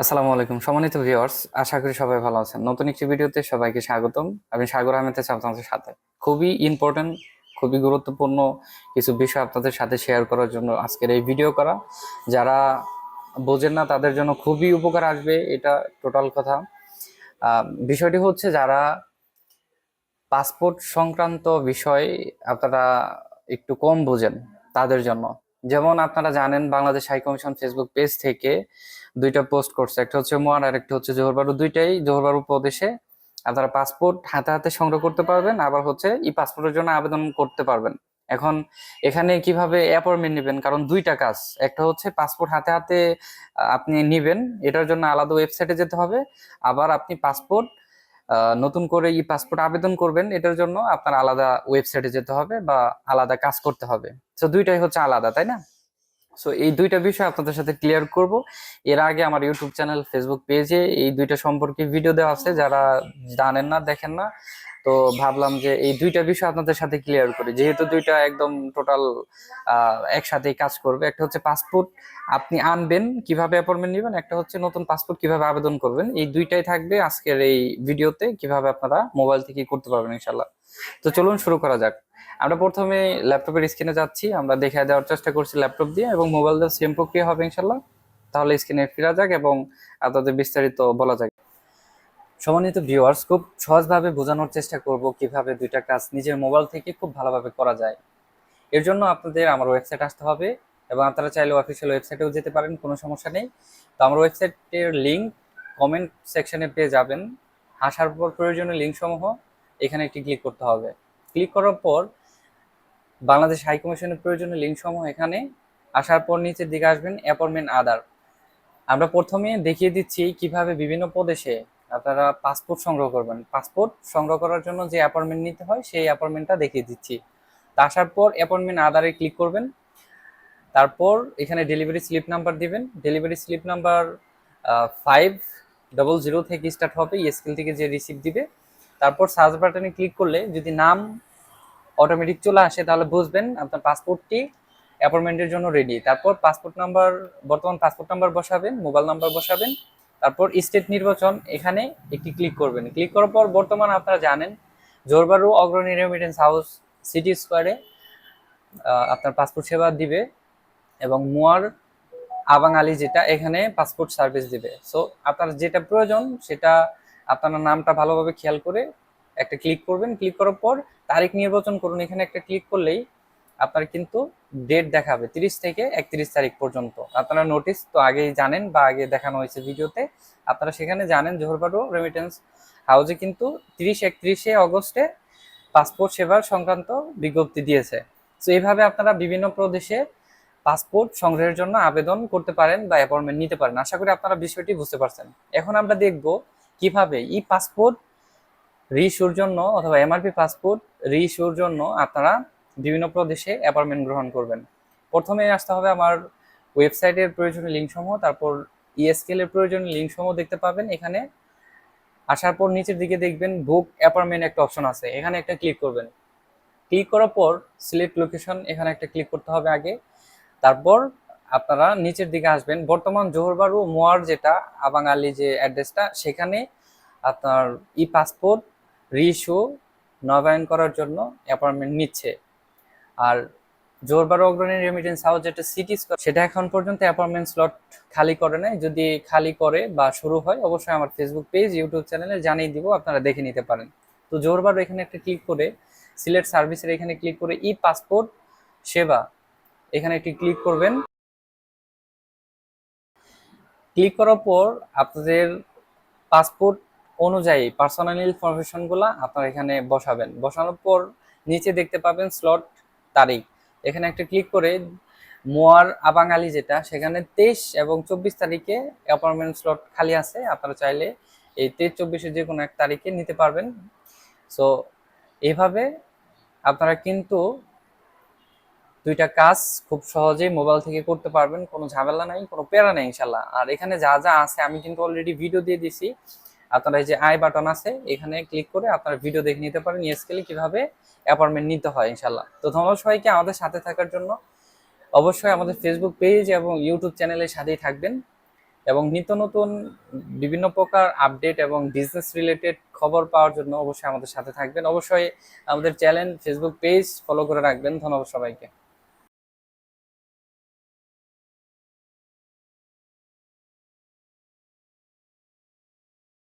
আসসালামু আলাইকুম, সম্মানিত ভিউয়ার্স আশা করি সবাই ভালো আছেন। নতুন একটি ভিডিওতে সবাইকে স্বাগতম। আমি সাগর আহমেদ আপনাদের সাথে। খুবই ইম্পর্টেন্ট খুবই গুরুত্বপূর্ণ কিছু বিষয় আপনাদের সাথে শেয়ার করার জন্য আজকের এই ভিডিও করা। যারা বোঝেন না, তাদের জন্য খুবই উপকার আসবে, এটা টোটাল কথা। বিষয়টি হচ্ছে যারা পাসপোর্ট সংক্রান্ত বিষয় আপনারা একটু কম বোঝেন তাদের জন্য। যেমন আপনারা জানেন, Bangladesh high commission Facebook page থেকে দুইটা পোস্ট করছে, একটা হচ্ছে মোয়ার আর একটা হচ্ছে জোহরবারু দুইটাই জোহরবারু প্রদেশে আপনারা পাসপোর্ট হাতে হাতে সংগ্রহ করতে পারবেন, আবার হচ্ছে ই পাসপোর্টের জন্য আবেদন করতে পারবেন। এখন এখানে কীভাবে অ্যাপয়েন্টমেন্ট নেবেন? কারণ দুইটা কাজ। একটা হচ্ছে পাসপোর্ট হাতে হাতে আপনি নিবেন, এটার জন্য আলাদা ওয়েবসাইটে যেতে হবে। আবার আপনি পাসপোর্ট নতুন করে ই পাসপোর্ট আবেদন করবেন, এটার জন্য আপনার আলাদা ওয়েবসাইটে যেতে হবে বা আলাদা কাজ করতে হবে। তো দুইটাই হচ্ছে আলাদা, তাই না? সো এই দুইটা বিষয় আপনাদের সাথে ক্লিয়ার করব। এর আগে আমার ইউটিউব চ্যানেল ফেসবুক পেজে এই দুইটা সম্পর্কে ভিডিও দেওয়া আছে, যারা জানেন না, দেখেন না। তো ভাবলাম যে এই দুইটা বিষয় আপনাদের সাথে ক্লিয়ার করি। যেহেতু দুইটা একদম টোটাল একসাথেই কাজ করবে, একটা হচ্ছে পাসপোর্ট আপনি আনবেন, কীভাবে অ্যাপয়েন্টমেন্ট নেবেন, একটা হচ্ছে নতুন পাসপোর্ট কীভাবে আবেদন করবেন। এই দুইটাই থাকবে আজকের এই ভিডিওতে কীভাবে আপনারা মোবাইল থেকে করতে পারবেন ইনশাল্লাহ তো চলুন শুরু করা যাক। আমরা প্রথমে ল্যাপটপের স্ক্রিনে যাচ্ছি। আমরা দেখে দেওয়ার চেষ্টা করছি ল্যাপটপ দিয়ে এবং মোবাইল দিয়ে সেম প্রক্রিয়া হবে ইনশাল্লাহ তাহলে স্ক্রিনে ফেরা যাক এবং আপনাদের বিস্তারিত বলা যাক। সম্মানিত ভিউয়ার্স খুব সহজভাবে বোঝানোর চেষ্টা করব কীভাবে দুইটা কাজ নিজের মোবাইল থেকে খুব ভালোভাবে করা যায়। এর জন্য আপনাদের আমার ওয়েবসাইট আসতে হবে এবং আপনারা চাইলে অফিসিয়াল ওয়েবসাইটেও যেতে পারেন, কোনো সমস্যা নেই। তো আমার ওয়েবসাইটের লিঙ্ক কমেন্ট সেকশনে পেয়ে যাবেন। আসার পর প্রয়োজনীয় লিঙ্ক সমূহ এখানে একটি ক্লিক করতে হবে। ক্লিক করার পর বাংলাদেশ হাইকমিশনের প্রয়োজনীয় লিঙ্ক সমূহ এখানে আসার পর নিচের দিকে আসবেন অ্যাপয়েন্টমেন্ট আদার আমরা প্রথমে দেখিয়ে দিচ্ছি কীভাবে বিভিন্ন প্রদেশে আপনারা পাসপোর্ট সংগ্রহ করবেন। পাসপোর্ট সংগ্রহ করার জন্য যে অ্যাপয়েন্টমেন্ট নিতে হয়, সেই অ্যাপয়েন্টমেন্টটা দেখিয়ে দিচ্ছি। তা আসার পর অ্যাপয়েন্টমেন্ট আদারে ক্লিক করবেন। তারপর এখানে ডেলিভারি স্লিপ নাম্বার দিবেন। Delivery slip number five double zero থেকে স্টার্ট হবে। স্কিল থেকে যে রিসিভ দিবে তারপর সার্চ বাটনে ক্লিক করলে যদি নাম অটোমেটিক চলে আসে, তাহলে বুঝবেন আপনার পাসপোর্টটি অ্যাপয়েন্টমেন্টের জন্য রেডি তারপর পাসপোর্ট নাম্বার বর্তমান পাসপোর্ট নাম্বার বসাবেন মোবাইল নাম্বার বসাবেন, তারপর স্টেট নির্বাচন, এখানে একটি ক্লিক করবেন। ক্লিক করার পর বর্তমান আপনারা জানেন জোরবারু অগ্রণী রেমিটেন্স হাউস সিটি স্কোয়ারে আপনার পাসপোর্ট সেবা দিবে এবং মুয়ার আবাং আলী যেটা, এখানে পাসপোর্ট সার্ভিস দিবে। সো আপনার যেটা প্রয়োজন, সেটা আপনার নামটা ভালোভাবে খেয়াল করে একটা ক্লিক করবেন। ক্লিক করার পর তারিখ নির্বাচন করুন। এখানে একটা ক্লিক করলেই আপনার কিন্তু ডেট দেখাবে, তিরিশ থেকে একত্রিশ তারিখ পর্যন্ত। আপনারা নোটিস তো আগেই জানেন বা আগে দেখানো হয়েছে ভিডিওতে। আপনারা সেখানে জানেন জোহরবারু রেমিটেন্স হাউজে কিন্তু তিরিশ একত্রিশে অগস্টে পাসপোর্ট সেবার সংক্রান্ত বিজ্ঞপ্তি দিয়েছে। তো এইভাবে আপনারা বিভিন্ন প্রদেশে পাসপোর্ট সংগ্রহের জন্য আবেদন করতে পারেন বা অ্যাপয়েন্টমেন্ট নিতে পারেন। আশা করি আপনারা বিষয়টি বুঝতে পারছেন। এখন আমরা দেখব কীভাবে ই পাসপোর্ট রিইস্যুর জন্য অথবা এমআরপি পাসপোর্ট রিইস্যুর জন্য আপনারা বিভিন্ন প্রদেশে অ্যাপয়েন্টমেন্ট গ্রহণ করবেন। প্রথমে আসতে হবে আমার ওয়েবসাইটের প্রয়োজনীয় লিঙ্ক সমূহ তারপর ইএসকেল এর প্রয়োজনীয় লিঙ্ক সমূহ দেখতে পাবেন। এখানে আসার পর নিচের দিকে দেখবেন বুক অ্যাপয়েন্টমেন্ট একটা অপশন আছে, এখানে একটা ক্লিক করবেন। ক্লিক করার পর সিলেক্ট লোকেশন, এখানে একটা ক্লিক করতে হবে আগে। তারপর আপনারা নিচের দিকে আসবেন। বর্তমান জোহরবারু মোয়ার যেটা আবাঙালি যে অ্যাড্রেসটা, সেখানে আপনার ই পাসপোর্ট, রিইস্যু, নবায়ন করার জন্য অ্যাপয়েন্টমেন্ট নিচ্ছে। আর জোরবারু অগ্রণী রেমিটেন্স হাউস যেটা সিটি সেটা এখন পর্যন্ত অ্যাপয়েন্টমেন্ট স্লট খালি করে নাই। যদি খালি করে বা শুরু হয়, অবশ্যই আমার ফেসবুক পেজ ইউটিউব চ্যানেলে জানিয়ে দিব, আপনারা দেখে নিতে পারেন। তো জোরবারু এখানে একটা ক্লিক করে, সিলেট সার্ভিসের এখানে ক্লিক করে ই পাসপোর্ট সেবা এখানে একটি ক্লিক করবেন। ক্লিক করার পর আপনাদের পাসপোর্ট অনুযায়ী পার্সোনাল ইনফরমেশনগুলো আপনারা এখানে বসাবেন। বসানোর পর নিচে দেখতে পাবেন স্লট তারিখ। এখানে একটা ক্লিক করে মোয়ার আবাঙালি যেটা, সেখানে তেইশ এবং চব্বিশ তারিখে অ্যাপয়েন্টমেন্ট স্লট খালি আছে। আপনারা চাইলে এই তেইশ, চব্বিশে যে কোনো এক তারিখে নিতে পারবেন। সো এইভাবে আপনারা কিন্তু দুইটা কাজ খুব সহজেই মোবাইল থেকে করতে পারবেন, কোনো ঝামেলা নাই, কোনো প্যারা নেই ইনশাল্লাহ। আর এখানে যা যা আছে, আমি কিন্তু অলরেডি ভিডিও দিয়ে দিছি। আপনারা এই যে আই বাটন আছে, এখানে ক্লিক করে আপনারা ভিডিও দেখে নিতে পারেন ইয়েসকেলে কীভাবে অ্যাপয়েন্টমেন্ট নিতে হয় ইনশাল্লাহ। তো ধন্যবাদ সবাইকে আমাদের সাথে থাকার জন্য। অবশ্যই আমাদের ফেসবুক পেজ এবং ইউটিউব চ্যানেলের সাথেই থাকবেন। এবং নিত্য নতুন বিভিন্ন প্রকার আপডেট এবং বিজনেস রিলেটেড খবর পাওয়ার জন্য অবশ্যই আমাদের সাথে থাকবেন। অবশ্যই আমাদের চ্যানেল ফেসবুক পেজ ফলো করে রাখবেন। ধন্যবাদ সবাইকে।